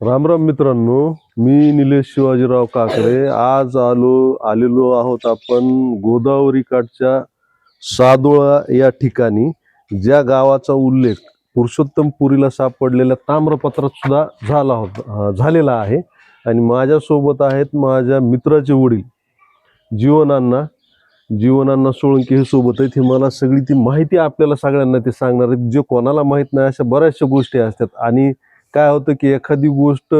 रामराम मित्रांनो मी निलेश शिवाजीराव काकडे. आज आलो आलेलो आहोत आपण गोदावरी काठच्या सादोळा या ठिकाणी ज्या गावाचा उल्लेख पुरुषोत्तम पुरीला सापडलेल्या ताम्रपत्रात सुद्धा झाला होता झालेला आहे. आणि माझ्यासोबत आहेत माझ्या मित्राचे वडील जीवनांना जीवनांना सोळंकी हे सोबत आहेत. हे मला सगळी ती माहिती आपल्याला सगळ्यांना ते सांगणार आहेत. जे कोणाला माहीत नाही अशा बऱ्याचशा गोष्टी असतात. आणि काय होतं की एखादी गोष्ट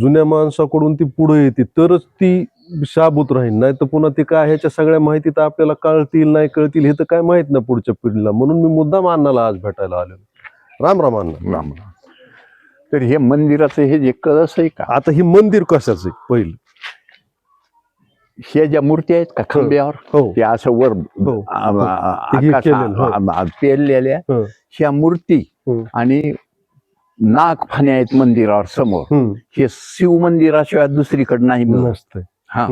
जुन्या माणसाकडून ती पुढे येते तरच ती शाबूत राहील. नाही तर पुन्हा ते काय ह्याच्या सगळ्या माहिती तर आपल्याला कळतील नाही कळतील हे तर काय माहीत नाही पुढच्या पिढीला. म्हणून मी मुद्दाम अण्णाला आज भेटायला आलेलो. राम राम अण्णा. राम राम. तर हे मंदिराचं हे जे कळस आहे का? आता ही मंदिर कशाचं आहे? पहिलं. हे ज्या मूर्ती आहेत का खांब्यावर? हो. ते असं वर हो. आ- आ- ते हे आकाश केलेलं, हो. आ- आ- पेरलेल्या हं. ह्या मूर्ती हं. आणि नाग फाण्या आहेत मंदिरावर समोर. हे शिव मंदिराशिवाय दुसरीकडे नाही मिळत. हा.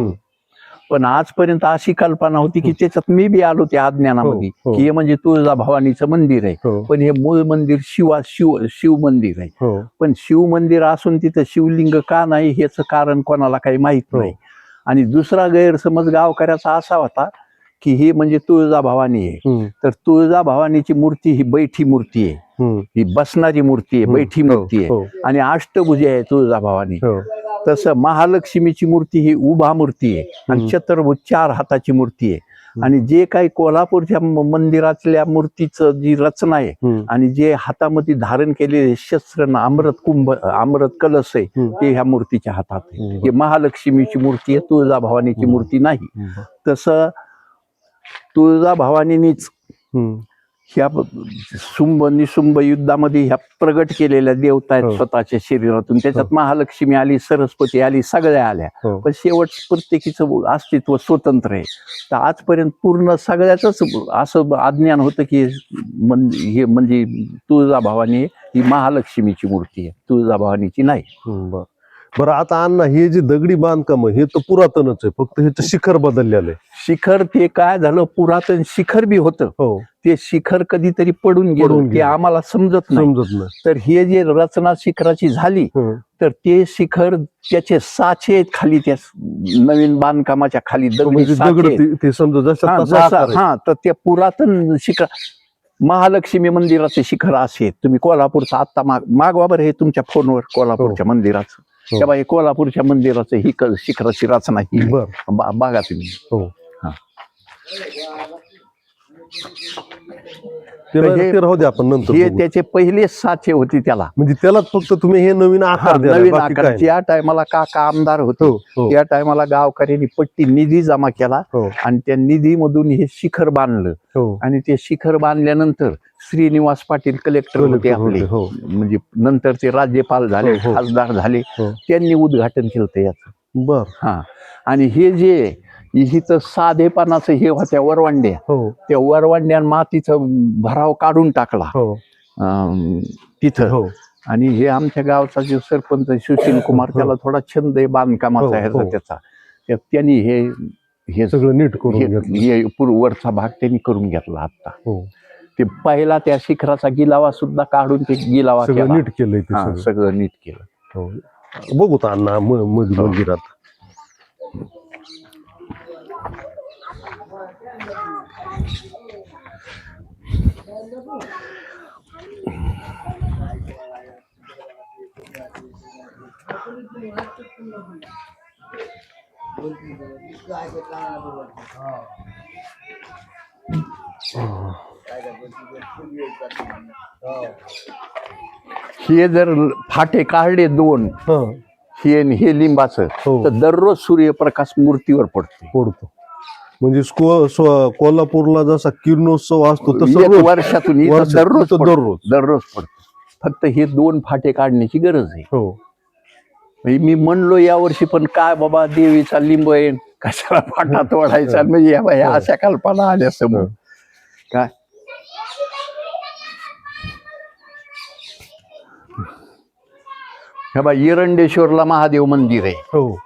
पण आजपर्यंत अशी कल्पना होती की त्याच्यात मी बी आलो त्या अज्ञानामध्ये हो, हो. की हे म्हणजे तुळजा भवानीचं मंदिर आहे हो पण हे मूळ मंदिर शिवा शिव शिव मंदिर आहे पण शिव मंदिर असून तिथं शिवलिंग का नाही ह्याचं कारण कोणाला काही माहीत. नाही आणि दुसरा गैरसमज गावकऱ्याचा असा होता की ही म्हणजे तुळजा भवानी आहे. तर तुळजा भवानीची मूर्ती ही बैठी मूर्ती आहे. ही बसणारी मूर्ती आहे. बैठी मूर्ती आहे हो आणि अष्टभुजी आहे तुळजा भवानी हो तसं महालक्ष्मीची मूर्ती ही उभा मूर्ती आहे आणि. चतुर्भुज चार हाताची मूर्ती आहे आणि जे काही कोल्हापूरच्या मंदिरातल्या मूर्तीचं जी रचना आहे. आणि जे हातामध्ये धारण केलेले शस्त्र अमृत कुंभ अमृत कलश आहे. ते ह्या मूर्तीच्या हातात आहे. हे महालक्ष्मीची मूर्ती आहे तुळजा भवानीची हम्म. मूर्ती नाही. तसं तुळजा भवानीनीच हम्म. ह्या शुंभ निशुंभ युद्धामध्ये ह्या प्रगट केलेल्या देवता आहेत हो. स्वतःच्या शरीरातून. त्याच्यात महालक्ष्मी आली सरस्वती आली सगळ्या आल्या. हो. पण शेवट प्रत्येकीचं अस्तित्व स्वतंत्र आहे. तर आजपर्यंत पूर्ण सगळ्याच असं अज्ञान होतं की हे म्हणजे तुळजा भवानी ही महालक्ष्मीची मूर्ती आहे. तुळजा भवानीची नाही बर आता अण्णा हे जे दगडी बांधकाम हे तर पुरातनच आहे. फक्त ह्याचं शिखर बदललेलं आहे. शिखर ते काय झालं? पुरातन शिखर बी होतं. हो. ते शिखर कधीतरी पडून गेलं. पडून ते गेलं. आम्हाला समजत नाही. समजत नाही. तर हे जे रचना शिखराची झाली हम्म. तर ते शिखर त्याचे साचे आहेत खाली त्या नवीन बांधकामाच्या खाली दगडी म्हणजे साचे दगड आहेत. ते- ते समजा जशा हा, तसा जसा- आकार आहे. हा तर ते पुरातन शिखर महालक्ष्मी मंदिराचे शिखर असे आहेत. तुम्ही कोल्हापूरचं आता माग मागवा बरं हे तुमच्या फोनवर कोल्हापूरच्या मंदिराचं. हो. तेव्हा हे कोल्हापूरच्या मंदिराचं ही शिखराची रचना ही बघा तुम्ही हो हा. ते तर नाही- हे- ते राहू दे आपण नंतर हे बघू. त्याचे पहिले साचे होते त्याला. म्हणजे त्यालाच फक्त तुम्ही हे नवीन आकार नवीन बाकी आकार. त्या टायमाला काका आमदार होते हो हो. त्या टायमाला गावकऱ्यांनी पट्टी निधी जमा केला हो. आणि त्या निधीमधून हे शिखर बांधलं. हो. आणि ते शिखर बांधल्यानंतर श्रीनिवास पाटील कलेक्टर होते आपले. होते, हो. म्हणजे नंतर ते राज्यपाल झाले हो, हो. खासदार झाले. हो. त्यांनी उद्घाटन केलं याचं. बर. हा. आणि हे जे इथं साधेपणाचं हे होत्या वरवांड्या. हो. त्या वरवांड्या मातीचं भराव काढून टाकला. हो. तिथं. हो. आणि हे आमच्या गावचा जो सरपंच सुशील कुमार हो. त्याला थोडा छंद आहे हो, बांधकामाचा ह्याचा हो. त्याचा. त्या- त्यांनी हे हे सगळं नीट करून हे हे वरचा भाग त्यांनी करून घेतला आता हो. ते पहिला त्या शिखराचा गिलावा सुद्धा काढून ते गिलावा सगळं केला. नीट हा, सगळं. नीट केलं. हो. बघू अण्णा हो. मंदिरात. हे जर फाटे काढले दोन हा. हे लिंबाचं हो. तर दररोज सूर्यप्रकाश मूर्तीवर पडतो. पडतो. म्हणजे स्को- स्व- कोल्हापूरला जसा किरणोत्सव असतो तसं एक रोज वर्षातून दररोज पडतो. दररोज. दररोज पडतो. फक्त हे दोन फाटे काढण्याची गरज आहे. हो. म्हणजे मी म्हणलो यावर्षी पण काय बाबा देवीचा लिंब आहे कशाला फाटा तोडायचा म्हणजे या बाई अशा कल्पना आल्या समोर. हो. काय? ह्या बा एरंडेश्वरला महादेव मंदिर आहे. हो.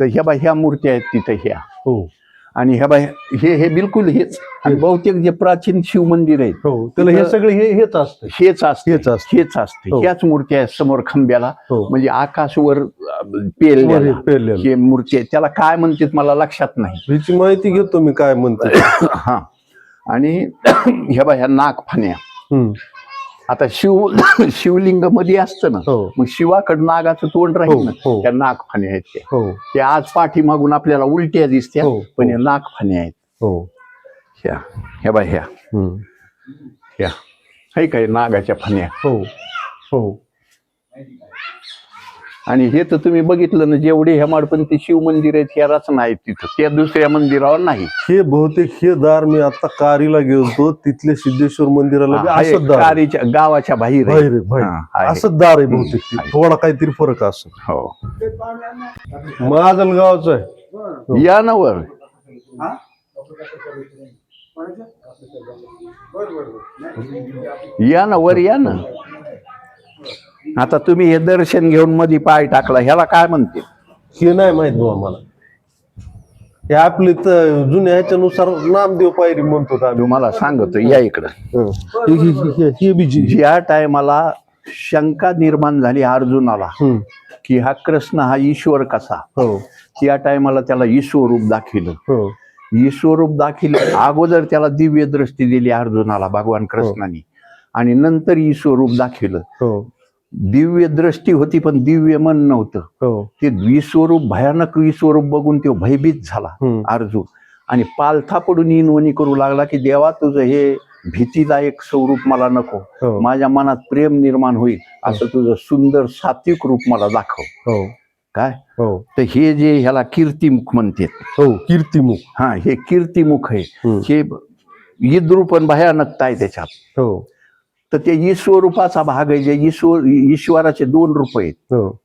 तर ह्या बा ह्या मूर्त्या आहेत तिथे ह्या. हो. आणि ह्या बाय हे हे बिलकुल हेच. आणि बहुतेक जे प्राचीन शिव मंदिर आहेत हो त्याला हे सगळे हे हेच असतं. हेच असते हेच असतं. हेच असते. हो. ह्याच मूर्ती आहेत समोर खांब्याला. हो. म्हणजे आकाशवर पेरलेल्या हे मूर्ती आहे. त्याला काय म्हणतात मला लक्षात नाही. ह्याची माहिती घेतो मी काय म्हणते हा. आणि ह्या बाय ह्या नागफाण्या. आता शिव शिवलिंगमध्ये असतं ना हो. मग शिवाकडं नागाचं तोंड हो राहील ना हो. त्या नागफाण्या आहेत त्या. हो. ते आज पाठीमागून आपल्याला उलट्या दिसत्या हो, पण हो. या नागफाण्या आहेत. हो. ह्या ह्या बाय ह्या. हम्म. ह्या. हे काय नागाच्या फण्या? हो हो. आणि हे तर तुम्ही बघितलं ना जेवढे हेमाडपंथी शिव मंदिर आहेत ह्या रचना आहेत तिथं त्या दुसऱ्या मंदिरावर नाही हे बहुतेक हे दार मी आता कारीला गेलतो तिथले सिद्धेश्वर मंदिराला बी असंच दार आहे. कारीच्या गावाच्या बाहेर आहे. बाहेर आहे, बाहेर. हा, आहे. असंच दार आहे बहुतेक ते. थोडा काहीतरी फरक असं हो महाजन गावचं आहे या ना वर या ना वर या ना आता तुम्ही हे दर्शन घेऊन मध्ये पाय टाकला ह्याला काय म्हणते? हे नाही माहीत भाऊ आम्हाला हे आपले तर जुन्या ह्याच्यानुसार नामदेव पायरी म्हणतो आम्ही. तुम्हाला सांगतो या इकडं. हं. हे- हे- हे- हे- हे ज्या टायमाला शंका निर्माण झाली अर्जुनाला हं. की हा कृष्ण हा ईश्वर कसा? हो. त्या टायमाला त्याला ईश्वरूप दाखिलं. हो. ईश्वरूप दाखिलं अगोदर त्याला दिव्य दृष्टी दिली अर्जुनाला भगवान कृष्णाने. आणि नंतर ईश्वरूप दाखिलं. हो. दिव्य दृष्टी होती पण दिव्य मन नव्हतं. हो. ते विश्वरूप भयानक विश्वरूप बघून तो भयभीत झाला. अर्जुन. आणि पालथा पडून इनवणी करू लागला की देवा तुझं हे भीतीदायक स्वरूप मला नको. हो. माझ्या मनात प्रेम निर्माण होईल. असं तुझं सुंदर सात्विक रूप मला दाखव. हो. काय? हो. तर हे जे ह्याला कीर्तिमुख म्हणतात. हो कीर्तिमुख. हा हे कीर्तिमुख आहे. हे पण भयानकता आहे त्याच्यात. हो. तर ते ईश्वरूपाचा भाग आहे जे ईश्वर ईश्वराचे दोन रूप आहेत. हो.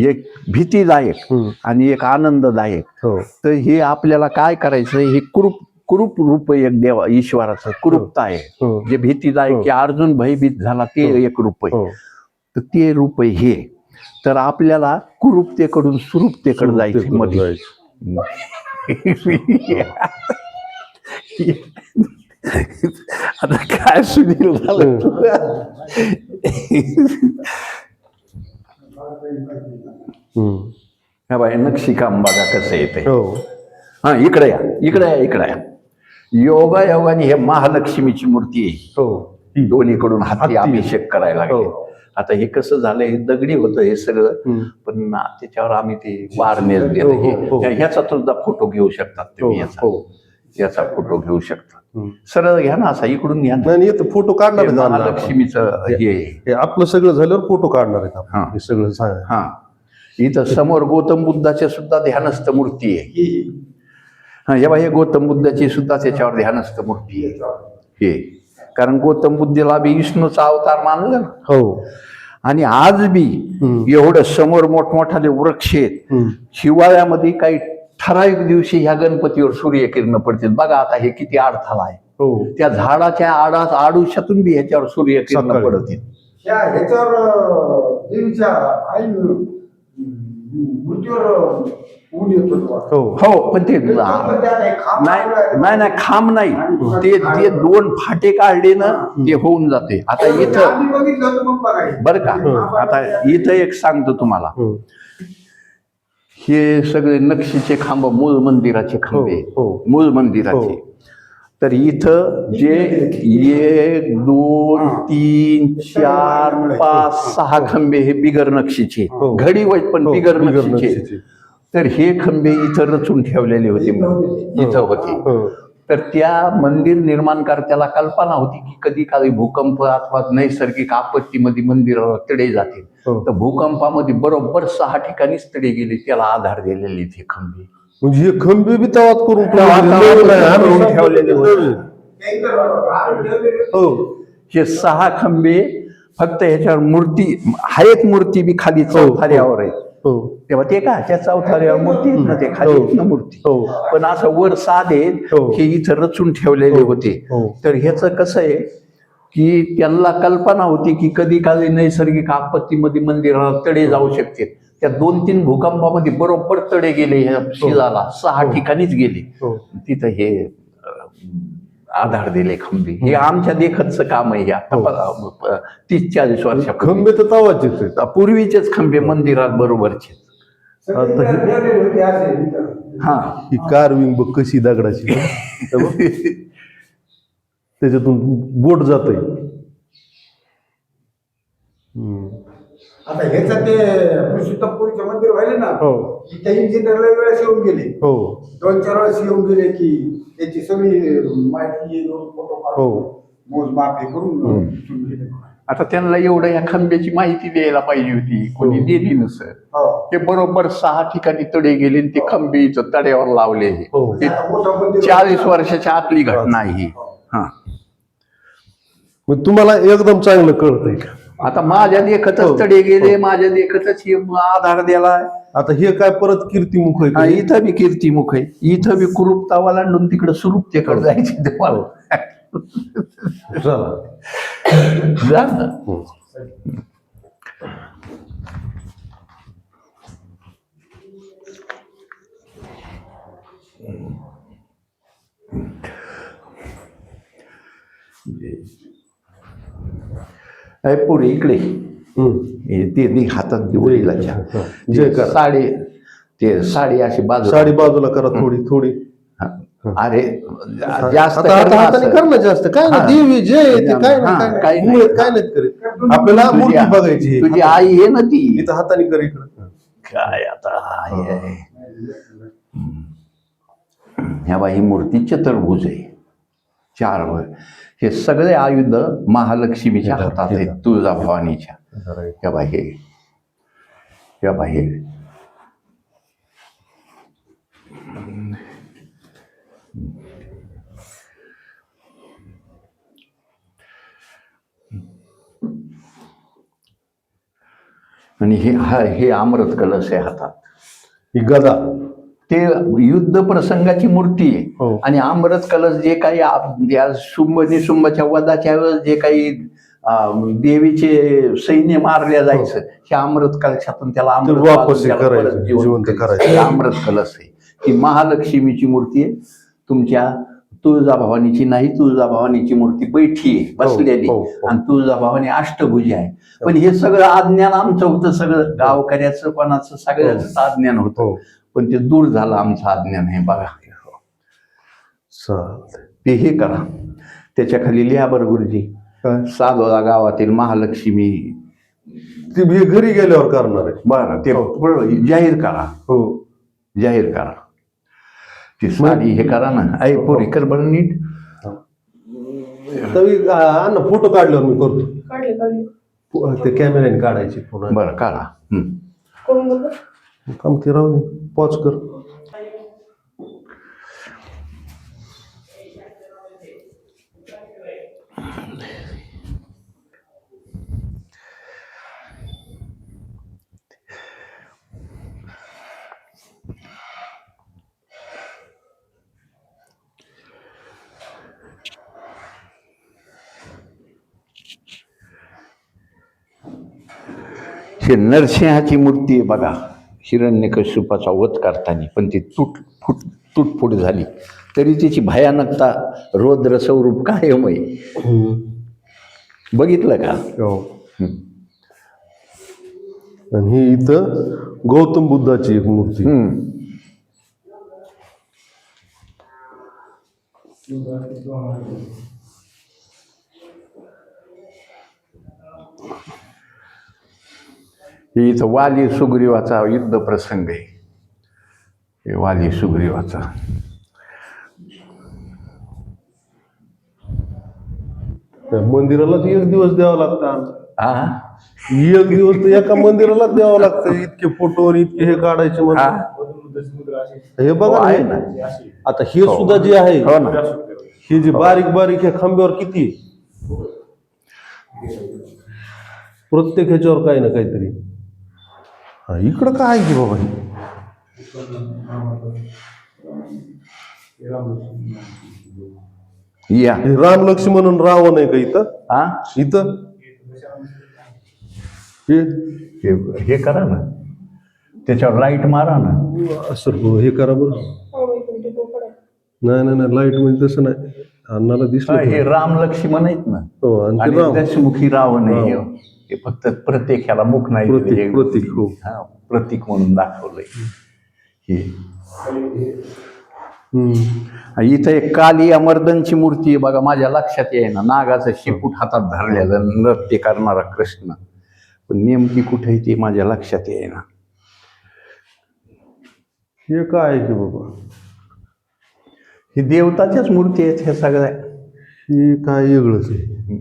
एक भीतीदायक हम्म. आणि एक आनंददायक. हो. तर हे आपल्याला काय करायचं हे कुरूप कुरूप रूप एक देवा ईश्वराचं कुरूपता आहे. हो. जे भीतीदायक हो. की अर्जुन भयभीत झाला ते हो. एक रूप आहे. हो. तर ते रूप हे. तर आपल्याला कुरूपतेकडून सुरूपतेकडे जायचं मध्ये. आता काय सुनील झालं हम्म. हा. बाई नक्षीकाम बघा कसं येते हो. हा इकडे या इकडे या इकडे या. योगा योगाने हे महालक्ष्मीची मूर्ती आहे. हो. ही. दोन्हीकडून हाती. अभिषेक करायला लागले. हो. आता हे कसं झालंय हे दगडी होतं हे सगळं. पण ना त्याच्यावर आम्ही ते वारनेस हो, दिलं हो, हो. हे ह्याचा सुद्धा फोटो घेऊ शकतात हो तुम्ही याचा. हो. याचा फोटो घेऊ शकता. सरळ घ्या ना असा इकडून घ्या ना नाही येतं फोटो काढणार हे. महालक्ष्मीचं हे. हे आपलं सगळं झाल्यावर फोटो काढणार आहेत आपण हा. सगळं सांग हा इथं समोर गौतम बुद्धाच्या सुद्धा ध्यानस्थ मूर्ती आहे हा हे बघा, हे गौतम बुद्धाची सुद्धा त्याच्यावर ध्यानस्थ मूर्ती आहे हे कारण गौतम बुद्धीला बी विष्णूचा अवतार मानलं ना हो आणि आज बी. एवढं समोर मोठमोठाले वृक्ष आहेत. हिवाळ्यामध्ये काही ठराविक दिवशी ह्या गणपतीवर सूर्यकिरण पडतील. बघा आता हे किती अडथळा आहे. हो. त्या झाडाच्या आडा आडुष्यातून बी ह्याच्यावर सूर्यकिरण सकाळी. पडतील. त्या ह्याच्यावर अं, देवीच्या आई मृत्यूवर अं, ऊन येत होतं हो. हो पण ते नाही नाही नाही खांब नाही. ते ते दोन फाटे काढले ना ते होऊन जाते. आता इथं आम्ही बघितलं होतं मग बघायचं. बरं का? आता इथं एक सांगतो तुम्हाला. हम्म. हे सगळे नक्षीचे खांब मूळ मंदिराचे हो खांबे हो. मूळ मंदिराचे. हो. तर इथं जे एक दोन तीन चार पाच सहा खंबे हे बिगर नक्षीचे हो. घडी वाईट पण हो, बिगर नक्षीचे. तर हे खंबे इथं रचून ठेवलेले होते इथं होते. हो. तर त्या मंदिर निर्माणकर्त्याला कल्पना होती की कधी काळी भूकंप अथवा नैसर्गिक आपत्तीमध्ये मंदिराला तडे जातील हो. तर भूकंपामध्ये बरोबर सहा ठिकाणीच तडे गेले त्याला आधार दिलेले ते खंबे म्हणजे हे खंबे बी तवात करून हा. ठेवलेले होते. हो हे सहा खंबे फक्त ह्याच्यावर मूर्ती हा एक मूर्ती बी खाली चौथाऱ्यावर आहे हो. तेव्हा ते का त्या चौथाऱ्यावर मूर्ती आहेत ना ते खाली आहेत ना मूर्ती. हो. पण असं वर साधे हो. हे इथं रचून ठेवलेले होते. हो. तर ह्याचं कसं आहे की त्यांना कल्पना होती की कधी काळी नैसर्गिक आपत्तीमध्ये मंदिराला तडे जाऊ शकते. त्या दोन तीन भूकंपामध्ये बरोबर तडे गेले ह्या शिलाला. सहा ठिकाणीच गेले. हो. तिथं हे आधार दिले खंबे. हे आमच्या देखतचं काम आहे हे आता. तीस चाळीस वर्षापूर्वी खंबे तर तवाचेच आहेत. पूर्वीचेच खंबे मंदिरात बरोबरचे हे-. हा. कारविंग बघ कशी दगडाची. त्याच्यातून बोट जात आता ह्याचं ते पुरुषोत्तमपुरीचे मंदिर व्हायले ना हो. त्या इंजिनियरला वेळेस येऊन गेले. हो. दोन चार वेळेस येऊन गेले की त्याची सगळी माहिती दोन फोटो हो. मोजमाप हे करून इथून गेले. आता त्यांना एवढं या खंब्याची माहिती द्यायला पाहिजे होती कोणी दिली नसं हो. हे बरोबर सहा ठिकाणी तडे गेले आणि ते खंबे इथं तड्यावर लावले. हे. हो. ते चाळीस वर्षाच्या आतली घटना आहे ही. हा. मग तुम्हाला एकदम चांगलं कळतंय आता माझ्या देखतच तडे गेले माझ्या देखतच हे आधार दिला आता हे काय परत कीर्तिमुख आहे? इथं बी कीर्तिमुख आहे इथं बी कुरूपता वालांडून तिकडे सुरूपतेकडे जायचे देवाला चला जा ना. पुढे इकडे ते दे हातात दिवळीला. साडी ते साडी अशी बाजू साडी बाजूला करा थोडी थोडी. अरे जास्त करणं ना जास्त. काय ना. देवी ते काय नाही. काही काय नाही. नाही करीत. आपल्याला मूर्ती बघायची तुझी आई आहे ना ती. इथं हाताने कर इकडं. काय आता ह्या बाई ही मूर्ती चतुर्भुज आहे. चार वर हे सगळे आयुध महालक्ष्मीच्या हातात आहेत तुळजाभवानीच्या. हे ह्या बाई हे आणि हे हा हे अमृत कलश आहे हातात. ही गदा. ते युद्ध प्रसंगाची मूर्ती हो. आहे आणि अमृत कलश जे काही आप- या शुंभ निशुंभच्या वधाच्या वेळेस जे काही देवीचे सैन्य मारल्या जायचं. हे. अमृत कलशातून त्याला अमृत हो. जिवंत करायचं. हे अमृत कलश आहे. ही महालक्ष्मीची मूर्ती आहे. तुमच्या तुळजाभवानीची नाही तुळजाभवानीची मूर्ती बैठी आहे बसलेली. हो, हो. आणि तुळजाभवानी अष्टभुजी आहे. पण हे सगळं अज्ञान आमचं होतं सगळं गावकऱ्याचं कोणाचं सगळ्याच अज्ञान होतं. हो. पण ते दूर झालं आमचं अज्ञान हे बघा. ते हे करा. त्याच्याखाली लिहा बरं गुरुजी. काय साधोळा गावातील महालक्ष्मी. ती हे घरी गेल्यावर करणार आहे. बरं ते पुढं जाहीर करा. हो. जाहीर करा. ती साडी हे करा ना. आई पोरी कर बरं नीट. तरी अन्न फोटो काढल्यावर मी करतो. काढले काढले. पो- ते कॅमेऱ्याने काढायचे पुन्हा. बरं काढा. हं. कोण बघ काम ते राहू दे. पॉज कर. हे नरसिंहाची मूर्ती आहे बघा. हिरण्यकश्यपाचा वध करताना पण ती तुट फुट तुटफुट झाली. तरी तिची भयानकता रौद्र स्वरूप कायम आहे बघितलं का? हो. आणि ही इथं गौतम बुद्धाची एक मूर्ती. हे इथं वाली सुग्रीवाचा युद्ध प्रसंग आहे. हे वाली सुग्रीवाचा. त्या मंदिराला तर एक दिवस द्यावा लागतं हा एक दिवस तर एका मंदिराला द्यावं लागतं. इतके फोटो आणि इतके हे काढायचे हा. हे बघा हो, आहे हे. ना. आता हे सुद्धा जे आहे हो ना. हे जे बारीक बारीक ह्या खांब्यावर किती? प्रत्येक ह्याच्यावर काही ना काहीतरी. हा इकडं काय आहे की बाबा हे? या. हे राम लक्ष्मण रावण आहे का इथं? हा? इथं? हे? हे हे करा ना. त्याच्यावर लाइट मारा ना. असं हो, हे करा बरं. नाही नाही नाही लाइट म्हणजे तसं नाही. अण्णाला हा, दिसलं हे राम लक्ष्मण आहेत ना. हो आणि ते आणि राम दशमुखी रावण आहे राम. हे फक्त प्रत्येक ह्याला मुख नाही प्रतीक, दिले. प्रतीक, हो. हा, प्रतीक म्हणून दाखवलंय. हे. इथं एक काली अमर्दनची मूर्ती आहे बघा माझ्या लक्षात येईना नागाचं शेपूट हातात धरलेलं नृत्य करणारा कृष्ण. पण नेमकी कुठे आहे ती माझ्या लक्षात येईना हे काय की बाबा? ही देवताच्याच मूर्ती आहेत ह्या सगळ्या. हे काय वेगळंच आहे?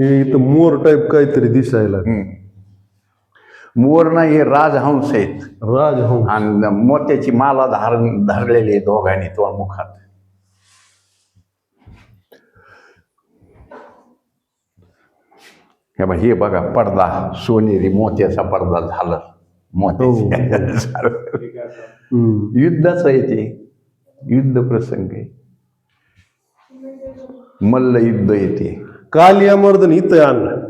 हे इथं मोर टाईप काहीतरी दिसायला. मोर नाही हे राजहंस आहेत. राजहंस. आणि मोत्याची माला धार धरलेली आहे दोघांनी तो मुखात हे बघ हे पडदा. सोनेरी मोत्याचा पडदा झाला. मोत्याचा हम्म. युद्धाचं आहे ते. युद्ध प्रसंग आहे. मल्ल युद्ध येते काल या मर्दन इथं आणलं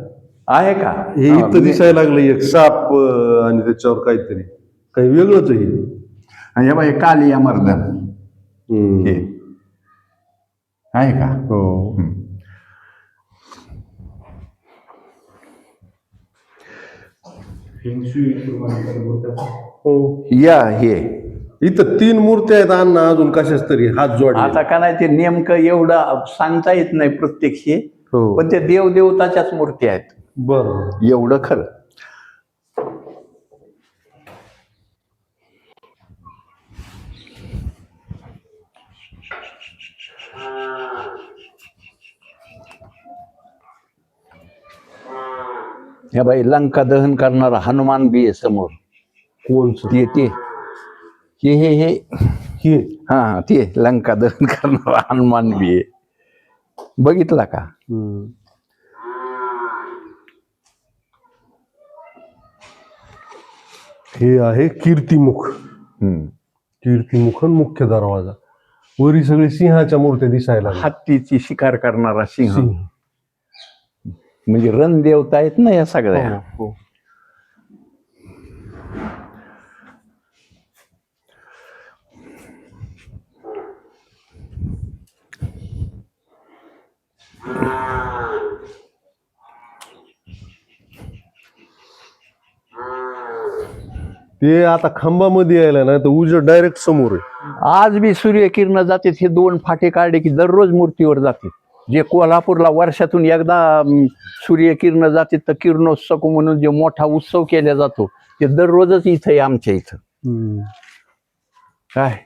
आहे का? हे हा, इथं दिसायला लागलं एक साप अं, आणि त्याच्यावर काहीतरी. काही वेगळंच आहे हे. आणि हे बघ हे काली अमर्दन. हम्म. हे. आहे का? हो. हो. या हे. इथं तीन मूर्त्या आहेत अण्णा अजून कशाच तरी हात जोडले आता का नाही ते नेमकं एवढं सांगता येत नाही प्रत्यक्ष हो. पण ते देवदेवताच्याच मूर्ती आहेत. बरं एवढं खरं. या बाई लंका दहन करणारा हनुमान बी आहे समोर. कोणच ते ते. हे हे हे. हे. हा हा, ते लंका दहन करणारा हनुमान बी आहे. बघितला का? हम्म. हे आहे कीर्तिमुख हम्म. कीर्तिमुख आणि मुख्य दरवाजा वरी सगळे सिंहाच्या मूर्त्या दिसायला लागल्या. हत्तीची शिकार करणारा सिंह सिंह म्हणजे रण देवता आहेत ना या सगळ्या हो, हो. ते आता खांबामध्ये यायला ना तर उजेड डायरेक्ट समोर आहे. आज बी सूर्यकिरण जाते हे दोन फाटे काढले की दररोज मूर्तीवर जाते. जे कोल्हापूरला वर्षातून एकदा अं, सूर्यकिरण जाते तर किरणोत्सव म्हणून जे मोठा उत्सव केला जातो ते दररोजच इथं आहे आमच्या इथं. काय?